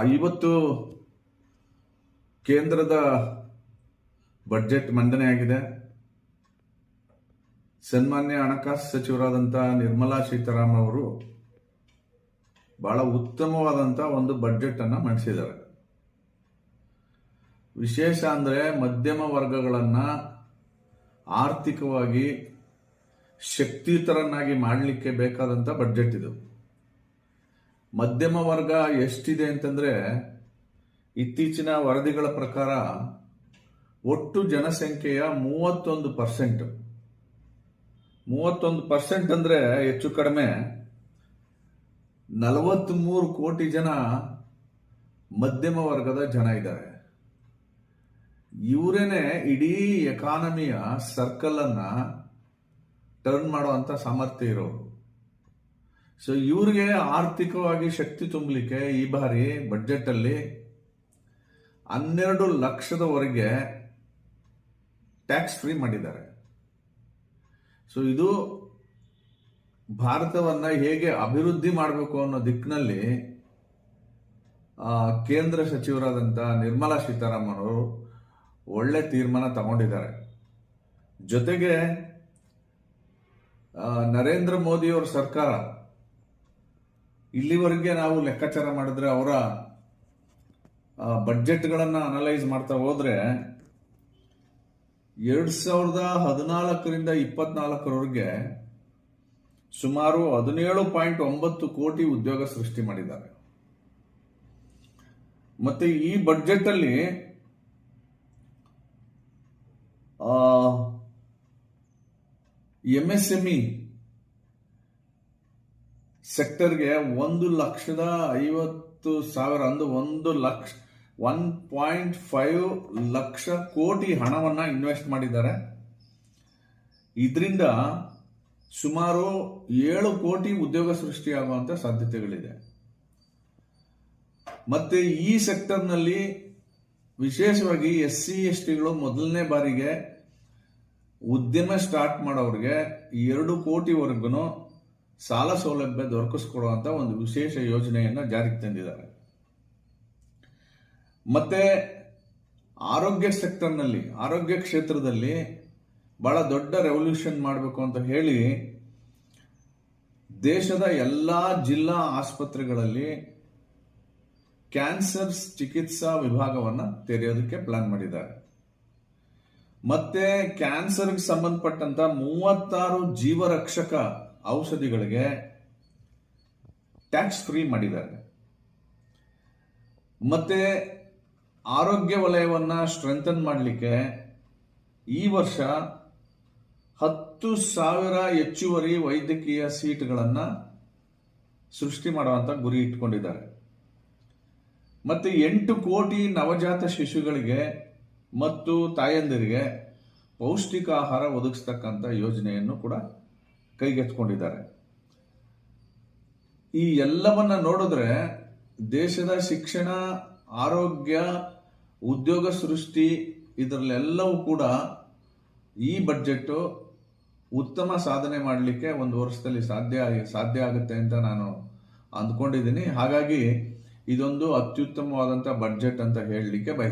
ಇವತ್ತು ಕೇಂದ್ರದ ಬಡ್ಜೆಟ್ ಮಂಡನೆಯಾಗಿದೆ ಸನ್ಮಾನ್ಯ ಹಣಕಾಸು ಸಚಿವರಾದಂಥ ನಿರ್ಮಲಾ ಸೀತಾರಾಮನ್ ಅವರು ಬಹಳ ಉತ್ತಮವಾದಂಥ ಒಂದು ಬಜೆಟ್ ಅನ್ನ ಮಂಡಿಸಿದ್ದಾರೆ. ವಿಶೇಷ ಅಂದರೆ ಮಧ್ಯಮ ವರ್ಗಗಳನ್ನ ಆರ್ಥಿಕವಾಗಿ ಶಕ್ತಿಯುತರನ್ನಾಗಿ ಮಾಡಲಿಕ್ಕೆ ಬೇಕಾದಂಥ ಬಜೆಟ್ ಇದು. ಮಧ್ಯಮ ವರ್ಗ ಎಷ್ಟಿದೆ ಅಂತಂದ್ರೆ ಇತ್ತೀಚಿನ ವರದಿಗಳ ಪ್ರಕಾರ ಒಟ್ಟು ಜನಸಂಖ್ಯೆಯ ಮೂವತ್ತೊಂದು ಪರ್ಸೆಂಟ್. ಮೂವತ್ತೊಂದು ಪರ್ಸೆಂಟ್ ಅಂದ್ರೆ ಹೆಚ್ಚು ಕಡಿಮೆ ನಲವತ್ಮೂರು ಕೋಟಿ ಜನ ಮಧ್ಯಮ ವರ್ಗದ ಜನ ಇದ್ದಾರೆ. ಇವರೇನೆ ಇಡೀ ಎಕಾನಮಿಯ ಸರ್ಕಲ್ ಅನ್ನ ಟರ್ನ್ ಮಾಡುವಂತ ಸಾಮರ್ಥ್ಯ ಇರೋರು. ಸೊ ಇವ್ರಿಗೆ ಆರ್ಥಿಕವಾಗಿ ಶಕ್ತಿ ತುಂಬಲಿಕ್ಕೆ ಈ ಬಾರಿ ಬಜೆಟ್ ಅಲ್ಲಿ ಹನ್ನೆರಡು ಲಕ್ಷದವರೆಗೆ ಟ್ಯಾಕ್ಸ್ ಫ್ರೀ ಮಾಡಿದ್ದಾರೆ. ಸೊ ಇದು ಭಾರತವನ್ನು ಹೇಗೆ ಅಭಿವೃದ್ಧಿ ಮಾಡಬೇಕು ಅನ್ನೋ ದಿಕ್ಕಿನಲ್ಲಿ ಕೇಂದ್ರ ಸಚಿವರಾದಂಥ ನಿರ್ಮಲಾ ಸೀತಾರಾಮನ್ ಅವರು ಒಳ್ಳೆ ತೀರ್ಮಾನ ತಗೊಂಡಿದ್ದಾರೆ. ಜೊತೆಗೆ ನರೇಂದ್ರ ಮೋದಿಯವರ ಸರ್ಕಾರ ಇಲ್ಲಿವರೆಗೆ ನಾವು ಲೆಕ್ಕಾಚಾರ ಮಾಡಿದ್ರೆ ಅವರ ಬಡ್ಜೆಟ್ಗಳನ್ನು ಅನಲೈಸ್ ಮಾಡ್ತಾ ಹೋದರೆ ಎರಡು ಸಾವಿರದ ಹದಿನಾಲ್ಕರಿಂದ ಇಪ್ಪತ್ನಾಲ್ಕರವರೆಗೆ ಸುಮಾರು ಹದಿನೇಳು ಪಾಯಿಂಟ್ ಒಂಬತ್ತು ಕೋಟಿ ಉದ್ಯೋಗ ಸೃಷ್ಟಿ ಮಾಡಿದ್ದಾರೆ. ಮತ್ತೆ ಈ ಬಡ್ಜೆಟ್ ಅಲ್ಲಿ ಎಂಎಸ್ಎಂಇ ಸೆಕ್ಟರ್ಗೆ ಒಂದು ಲಕ್ಷದ ಐವತ್ತು ಸಾವಿರ, ಅಂದು ಒಂದು lakh one point five lakh crore ಹಣವನ್ನ ಇನ್ವೆಸ್ಟ್ ಮಾಡಿದ್ದಾರೆ. ಇದರಿಂದ ಸುಮಾರು ಏಳು ಕೋಟಿ ಉದ್ಯೋಗ ಸೃಷ್ಟಿಯಾಗುವಂತ ಸಾಧ್ಯತೆಗಳಿದೆ. ಮತ್ತೆ ಈ ಸೆಕ್ಟರ್ನಲ್ಲಿ ವಿಶೇಷವಾಗಿ ಎಸ್ ಸಿ ಎಸ್ ಟಿಗಳು ಮೊದಲನೇ ಬಾರಿಗೆ ಉದ್ಯಮ ಸ್ಟಾರ್ಟ್ ಮಾಡೋರಿಗೆ ಎರಡು ಕೋಟಿವರೆಗೂ ಸಾಲ ಸೌಲಭ್ಯ ದೊರಕಿಸ್ಕೊಡುವಂಥ ಒಂದು ವಿಶೇಷ ಯೋಜನೆಯನ್ನ ಜಾರಿಗೆ ತಂದಿದ್ದಾರೆ. ಮತ್ತೆ ಆರೋಗ್ಯ ಸೆಕ್ಟರ್ನಲ್ಲಿ, ಆರೋಗ್ಯ ಕ್ಷೇತ್ರದಲ್ಲಿ ಬಹಳ ದೊಡ್ಡ ರೆವಲ್ಯೂಷನ್ ಮಾಡಬೇಕು ಅಂತ ಹೇಳಿ ದೇಶದ ಎಲ್ಲಾ ಜಿಲ್ಲಾ ಆಸ್ಪತ್ರೆಗಳಲ್ಲಿ ಕ್ಯಾನ್ಸರ್ ಚಿಕಿತ್ಸಾ ವಿಭಾಗವನ್ನ ತೆರೆಯೋದಕ್ಕೆ ಪ್ಲಾನ್ ಮಾಡಿದ್ದಾರೆ. ಮತ್ತೆ ಕ್ಯಾನ್ಸರ್ಗೆ ಸಂಬಂಧಪಟ್ಟಂತ ಮೂವತ್ತಾರು ಜೀವರಕ್ಷಕ ಔಷಧಿಗಳಿಗೆ ಟ್ಯಾಕ್ಸ್ ಫ್ರೀ ಮಾಡಿದ್ದಾರೆ. ಮತ್ತೆ ಆರೋಗ್ಯ ವಲಯವನ್ನು ಸ್ಟ್ರೆಂಥನ್ ಮಾಡಲಿಕ್ಕೆ ಈ ವರ್ಷ ಹತ್ತು ಸಾವಿರ ಹೆಚ್ಚುವರಿ ವೈದ್ಯಕೀಯ ಸೀಟ್ಗಳನ್ನು ಸೃಷ್ಟಿ ಮಾಡುವಂತ ಗುರಿ ಇಟ್ಕೊಂಡಿದ್ದಾರೆ. ಮತ್ತೆ ಎಂಟು ಕೋಟಿ ನವಜಾತ ಶಿಶುಗಳಿಗೆ ಮತ್ತು ತಾಯಂದಿರಿಗೆ ಪೌಷ್ಟಿಕ ಆಹಾರ ಒದಗಿಸ್ತಕ್ಕಂಥ ಯೋಜನೆಯನ್ನು ಕೂಡ ಕೈಗೆತ್ತಿಕೊಂಡಿದ್ದಾರೆ. ಈ ಎಲ್ಲವನ್ನ ನೋಡಿದ್ರೆ ದೇಶದ ಶಿಕ್ಷಣ, ಆರೋಗ್ಯ, ಉದ್ಯೋಗ ಸೃಷ್ಟಿ ಇದರಲ್ಲೆಲ್ಲವೂ ಕೂಡ ಈ ಬಡ್ಜೆಟ್ಟು ಉತ್ತಮ ಸಾಧನೆ ಮಾಡಲಿಕ್ಕೆ ಒಂದು ವರ್ಷದಲ್ಲಿ ಸಾಧ್ಯ ಸಾಧ್ಯ ಆಗುತ್ತೆ ಅಂತ ನಾನು ಅಂದ್ಕೊಂಡಿದ್ದೀನಿ. ಹಾಗಾಗಿ ಇದೊಂದು ಅತ್ಯುತ್ತಮವಾದಂಥ ಬಡ್ಜೆಟ್ ಅಂತ ಹೇಳಲಿಕ್ಕೆ ಬಯಸ್ತೀನಿ.